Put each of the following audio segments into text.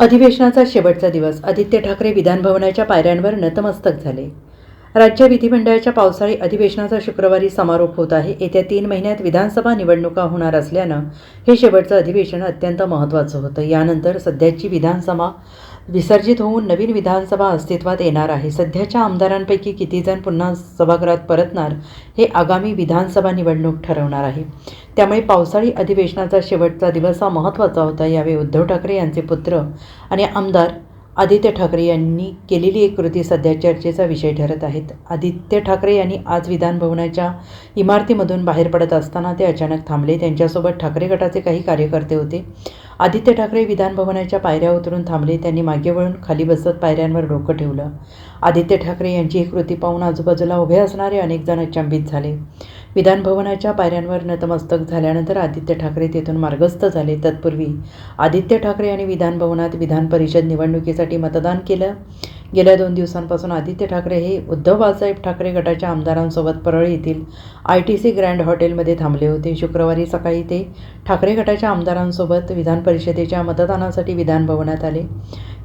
अधिवेशनाचा शेवटचा दिवस आदित्य ठाकरे विधानभवनाच्या पायऱ्यांवर नतमस्तक झाले. राज्य विधिमंडळाच्या पावसाळी अधिवेशनाचा शुक्रवारी समारोप होत आहे. येत्या तीन महिन्यात विधानसभा निवडणुका होणार असल्यानं हे शेवटचं अधिवेशन अत्यंत महत्त्वाचं होतं. यानंतर सध्याची विधानसभा विसर्जित होऊन नवीन विधानसभा अस्तित्वात येणार आहे. सध्याच्या आमदारांपैकी कितीजण पुन्हा सभागृहात परतणार हे आगामी विधानसभा निवडणूक ठरवणार आहे. त्यामुळे पावसाळी अधिवेशनाचा शेवटचा दिवस हा महत्त्वाचा होता. यावेळी उद्धव ठाकरे यांचे पुत्र आणि आमदार आदित्य ठाकरे यांनी केलेली एक कृती सध्या चर्चेचा विषय ठरत आहेत. आदित्य ठाकरे यांनी आज विधानभवनाच्या इमारतीमधून बाहेर पडत असताना ते अचानक थांबले. त्यांच्यासोबत ठाकरे गटाचे काही कार्यकर्ते होते. आदित्य ठाकरे विधानभवनाच्या पायऱ्या उतरून थांबले. त्यांनी मागे वळून खाली बसत पायऱ्यांवर डोकं ठेवलं. आदित्य ठाकरे यांची ही कृती पाहून आजूबाजूला उभे असणारे अनेक जण अचंबित झाले. विधानभवनाच्या पायऱ्यांवर नतमस्तक झाल्यानंतर आदित्य ठाकरे तेथून मार्गस्थ झाले. तत्पूर्वी आदित्य ठाकरे यांनी विधानभवनात विधान परिषद निवडणुकीसाठी मतदान केलं. गेल्या दोन दिवसांपासून आदित्य ठाकरे हे उद्धव बाळासाहेब ठाकरे गटाच्या आमदारांसोबत परळी येथील आय टी सी ग्रँड हॉटेलमध्ये थांबले होते. शुक्रवारी सकाळी ते ठाकरे गटाच्या आमदारांसोबत विधान परिषदेच्या मतदानासाठी विधानभवनात आले.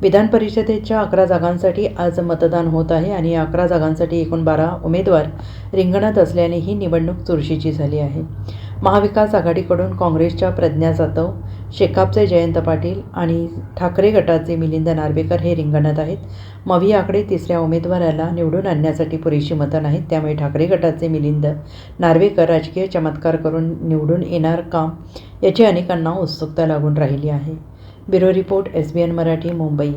विधान परिषदेच्या अकरा जागांसाठी आज मतदान होत आहे आणि या अकरा जागांसाठी एकूण बारा उमेदवार रिंगणात असल्याने ही निवडणूक चुरशीची झाली आहे. महाविकास आघाडीकडून काँग्रेसच्या प्रज्ञा जाधव शेकापचे जयंत पाटील आणि ठाकरे गटाचे मिलिंद नार्वेकर हे रिंगणात आहेत. मवी आकडे तिसऱ्या उमेदवाराला निवडून आणण्यासाठी पुरेशी मतं नाहीत. त्यामुळे ठाकरे गटाचे मिलिंद नार्वेकर राजकीय चमत्कार करून निवडून येणार का याची अनेकांना उत्सुकता लागून राहिली आहे. Bureau report S B N Marathi Mumbai.